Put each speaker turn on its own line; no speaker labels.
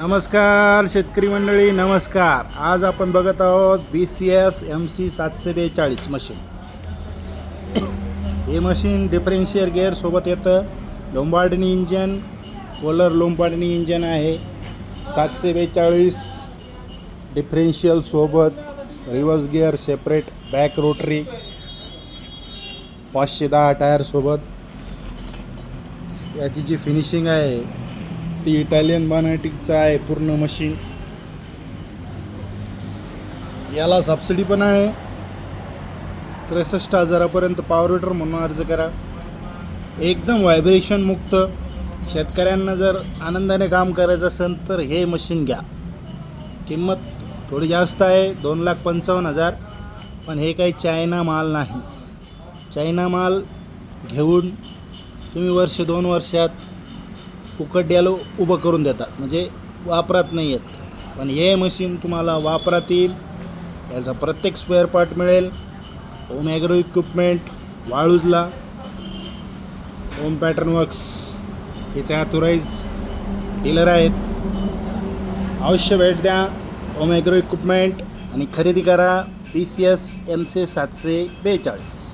नमस्कार शेतकरी मंडळी नमस्कार. आज आपण बघत आहोत B C S M C सातशे बेचाळीस मशीन. हे मशीन डिफरेन्शियल गेअरसोबत येतं. लोंबार्डनी इंजन कोलर लोंबार्डनी इंजन आहे. सातशे बेचाळीस डिफरेन्शियलसोबत सोबत reverse gear separate back rotary पाचशे दहा टायरसोबत याची जी फिनिशिंग आहे ती इटालियन बानाटिकचं आहे पूर्ण मशीन याला सबसिडी पण आहे. त्रेसष्ट हजारापर्यंत पॉवर विटर म्हणून अर्ज करा. एकदम व्हायब्रेशन मुक्त. शेतकऱ्यांना जर आनंदाने काम करायचं असेल तर हे मशीन घ्या. किंमत थोडी जास्त आहे दोन लाख पंचावन्न हजार. पण हे काही चायना माल नाही. चायना माल घेऊन तुम्ही वर्ष दोन वर्षात उकडड्याला उभं करून देतात. म्हणजे वापरात नाही आहेत पण हे मशीन तुम्हाला वापरात येईल याचा प्रत्येक स्पेअर पार्ट मिळेल. ओम ॲग्रो इक्विपमेंट वाळूजला. ओम पॅटर्न वर्क्स याचे अथोराईज डीलर आहेत. अवश्य भेट द्या. ओम ॲग्रो इक्विपमेंट आणि खरेदी करा. P C S M C सातशे बेचाळीस.